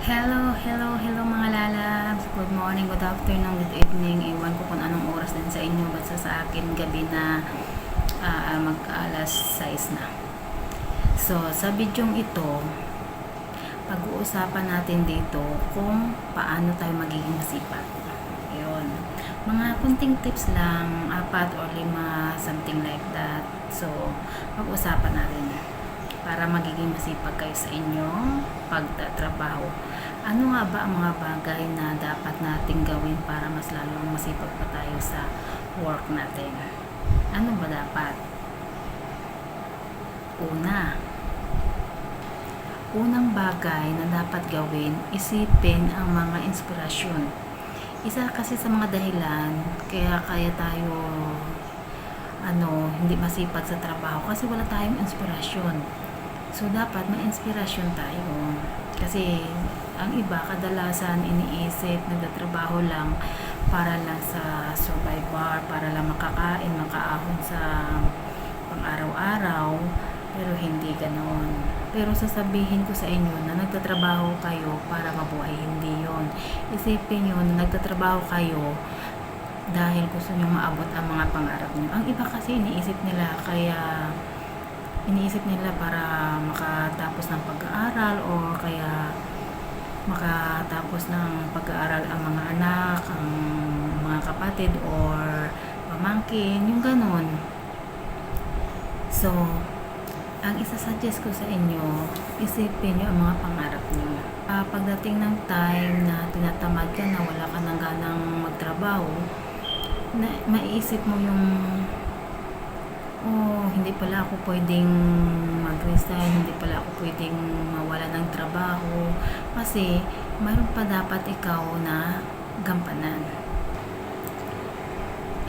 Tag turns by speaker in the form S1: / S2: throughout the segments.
S1: Hello, hello, hello mga lalabs. Good morning, good afternoon, good evening. Iwan ko kung anong oras din sa inyo. Basta sa akin, gabi na uh, mag-alas 6 na. So, sa bidyong ito, pag-uusapan natin dito kung paano tayo magiging masipag. Ayun. Mga kunting tips lang, apat or lima, something like that. So, pag-uusapan natin para magiging masipag kayo sa inyong pagtatrabaho. Ano nga ba ang mga bagay na dapat nating gawin para mas lalong masipag pa tayo sa work natin? Ano ba dapat? Una, unang bagay na dapat gawin, isipin ang mga inspirasyon. Isa kasi sa mga dahilan kaya kaya tayo ano, hindi masipag sa trabaho kasi wala tayong inspirasyon. So, dapat may inspirasyon tayo. Kasi, ang iba, kadalasan iniisip, nagtatrabaho lang para lang sa survivor, para lang makakain, makaahon sa pang-araw-araw. Pero hindi ganoon. Pero sasabihin ko sa inyo na nagtatrabaho kayo para mabuhay. Hindi yon Isipin nyo na nagtatrabaho kayo dahil gusto nyo maabot ang mga pangarap nyo. Ang iba kasi iniisip nila kaya iniisip nila para makatapos ng pag-aaral o kaya makatapos ng pag-aaral ang mga anak, ang mga kapatid or pamangkin, yung ganon. So, ang isa-suggest ko sa inyo, isipin nyo ang mga pangarap nyo. Uh, pagdating ng time na tinatamad ka na wala ka nang ganang magtrabaho, na, maiisip mo yung oh, hindi pala ako pwedeng mag-resign, hindi pala ako pwedeng mawala ng trabaho kasi mayroon pa dapat ikaw na gampanan.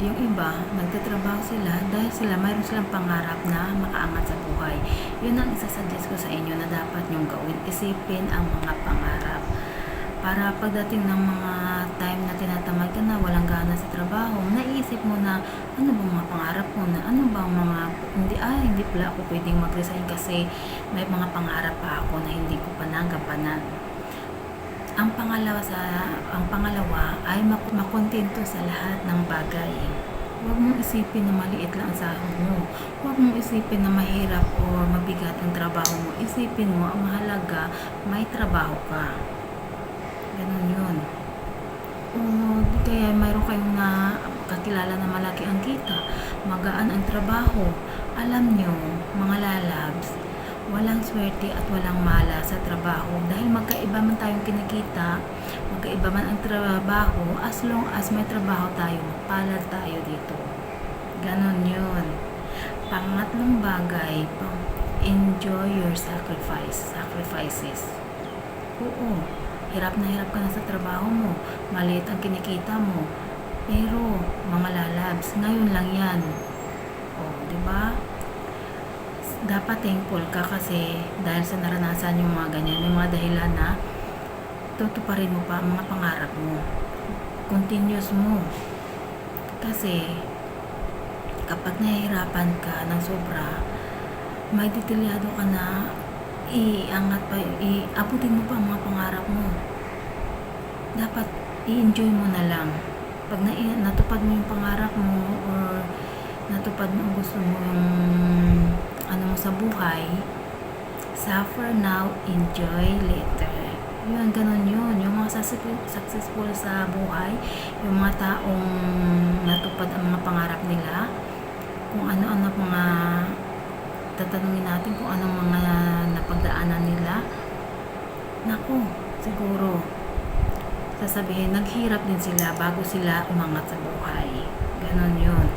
S1: Yung iba, nagtatrabaho sila dahil sila mayroon silang pangarap na makaangat sa buhay. Yun ang isasuggest ko sa inyo na dapat nyong gawin. Isipin ang mga pangarap para pagdating ng mga time na tinatamad ka na, walang gana sa trabaho, naisip mo na ano bang mga pangarap mo na ano bang mga hindi ah hindi pala ako pwedeng mag-resign kasi may mga pangarap pa ako na hindi ko pa nagampanan. Ang pangalawa sa ang pangalawa ay mak- makontento sa lahat ng bagay. Huwag mong isipin na maliit lang ang sahod mo. Huwag mong isipin na mahirap o mabigat ang trabaho mo. Isipin mo, ang mahalaga, may trabaho ka. Ganun yun. O di kaya mayroon kayong na kakilala na malaki ang kita, magaan ang trabaho. Alam nyo, mga lalabs, walang swerte at walang mala sa trabaho dahil magkaiba man tayong kinikita, magkaiba man ang trabaho, as long as may trabaho tayo, palad tayo dito. Ganon yun. Pangatlong bagay, enjoy your sacrifice, sacrifices. Oo, hirap na hirap ka na sa trabaho mo, maliit ang kinikita mo, pero mga lalabs, ngayon lang yan. O, di ba? Dapat thankful ka kasi dahil sa naranasan yung mga ganyan, may mga dahilan na tutuparin mo pa ang mga pangarap mo. Continuous mo. Kasi kapag nahihirapan ka ng sobra, may detalyado ka na iangat pa, iabutin mo pa ang mga pangarap mo. Dapat i-enjoy mo na lang. Pag na, natupad mo yung pangarap mo or natupad mo ang gusto mo yung ano mo sa buhay, suffer now, enjoy later. Yun, ganun yun. Yung mga successful sa buhay, yung mga taong natupad ang mga pangarap nila, kung ano-ano mga tatanungin natin kung anong mga napagdaanan nila, naku, siguro, sasabihin, naghirap din sila bago sila umangat sa buhay. Ganon yun.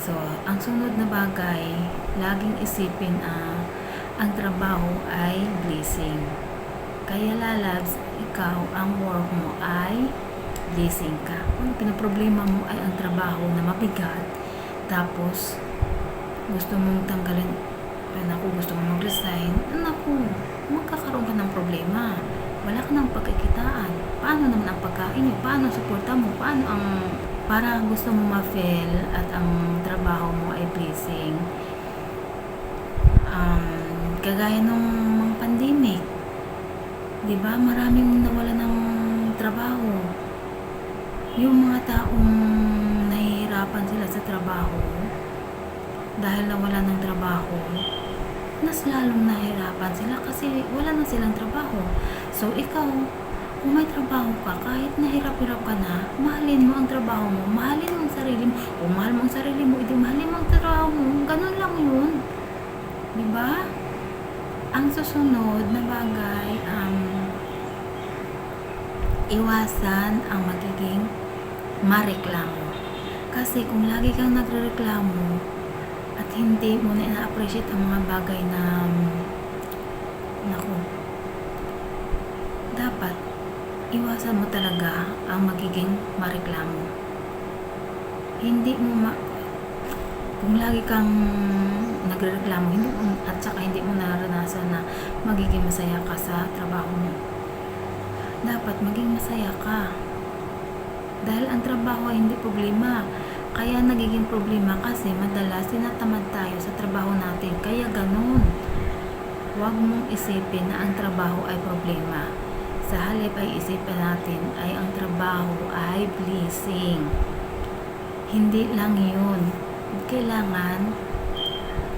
S1: So, ang sunod na bagay, laging isipin uh, ang trabaho ay blessing. Kaya lalabs, ikaw, ang work mo ay blessing ka. Kung pinaproblema mo ay ang trabaho na mabigat, tapos gusto mong tanggalin, naku, gusto mong mag-resign, naku, magkakaroon ka ng problema. Wala ka ng pagkikitaan. Paano naman ang pagkain niyo? Paano suporta mo? Paano ang para gusto mo ma-feel at ang trabaho mo ay pleasing? Um, kagaya nung pandemic, 'Di ba? Maraming nawala ng trabaho. Yung mga taong nahihirapan sila sa trabaho dahil nawala ng trabaho, mas lalong nahihirapan sila kasi wala na silang trabaho. So, ikaw, kung may trabaho ka, kahit nahirap-hirap ka na, mahalin mo ang trabaho mo, mahalin mo ang sarili mo. Kung mahal mo ang sarili mo, edi mahalin mo ang trabaho mo. Ganun lang yun. Di ba? Ang susunod na bagay, um, iwasan ang magiging mareklamo. Kasi kung lagi kang nagrereklamo at hindi mo na ina-appreciate ang mga bagay na naku, dapat iwasan mo talaga ang magiging mareklamo. Hindi mo ma kung lagi kang nagrereklamo hindi mo, at saka hindi mo naranasan na magiging masaya ka sa trabaho mo. Dapat maging masaya ka. Dahil ang trabaho ay hindi problema kaya nagiging problema kasi madalas tinatamad tayo sa trabaho natin. Kaya ganun. Huwag mong isipin na ang trabaho ay problema. Sa halip ay isipin natin ay ang trabaho ay blessing. Hindi lang yun. Kailangan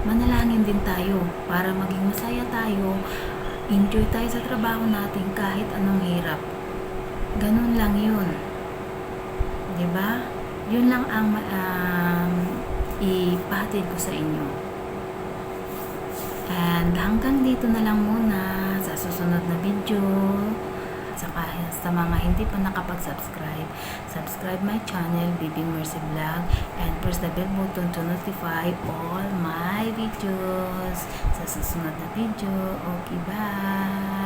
S1: manalangin din tayo para maging masaya tayo. Enjoy tayo sa trabaho natin kahit anong hirap. Ganun lang yun yun lang ang um, ipahatid ko sa inyo. And hanggang dito na lang muna sa susunod na video. Saka sa mga hindi pa nakapag-subscribe subscribe my channel Baby Mercy Vlog and press the bell button to notify all my videos. Sa susunod na video. Okay bye